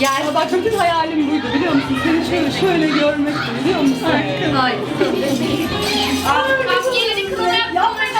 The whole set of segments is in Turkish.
Gel. Ya bak bütün hayalim buydu biliyor musun? Seni şöyle şöyle görmekti biliyor musun? Hayır. Bak gelini kılına yapma ağlatma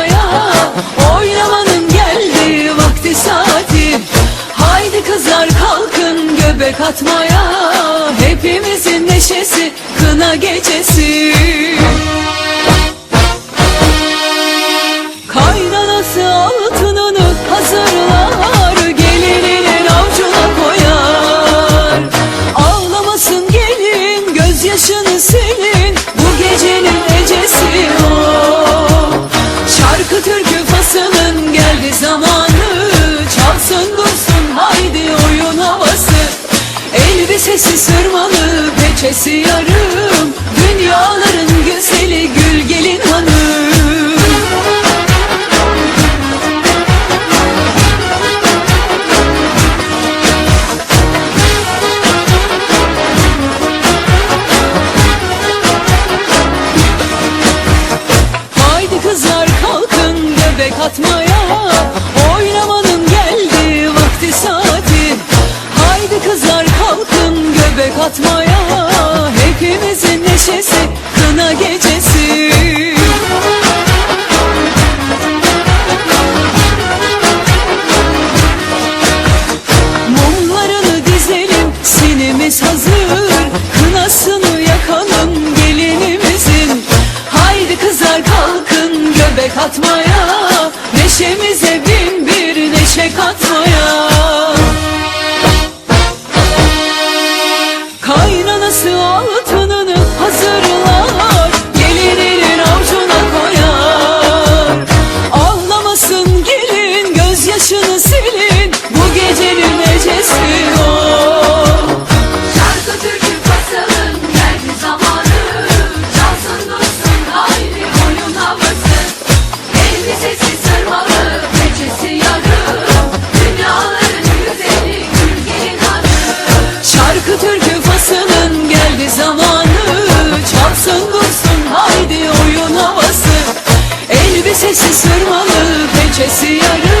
kalkın göbek atmaya Hepimizin neşesi kına gecesi. Kaynanası altınını hazırlar Gelininin avcuna koyar. Ağlamasın gelin gözyaşını silin Bu gecenin ecesi o. Şarkı türkü fasının geldi zamanı Elbisesi sırmalı peçesi yarım göbek atmaya Hepimizin neşesi kına gecesi. Mumlarını dizelim sinimiz hazır. Kınasını yakalım gelinimizin. Haydi kızlar kalkın göbek atmaya Neşemize Kaynanası Elbisesi sırmalı peçesi yarım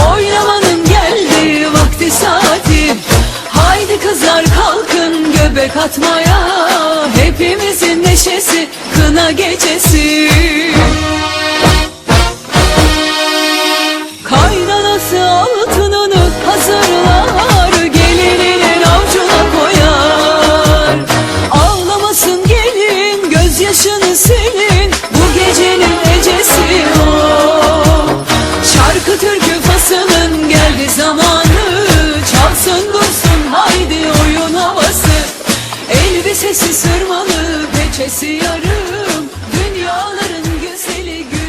kalkın göbek atmaya Hepimizin neşesi kına gecesi. Kaynar Sesi sırmalı peçesi yarım. Dünyaların güzeli güzeli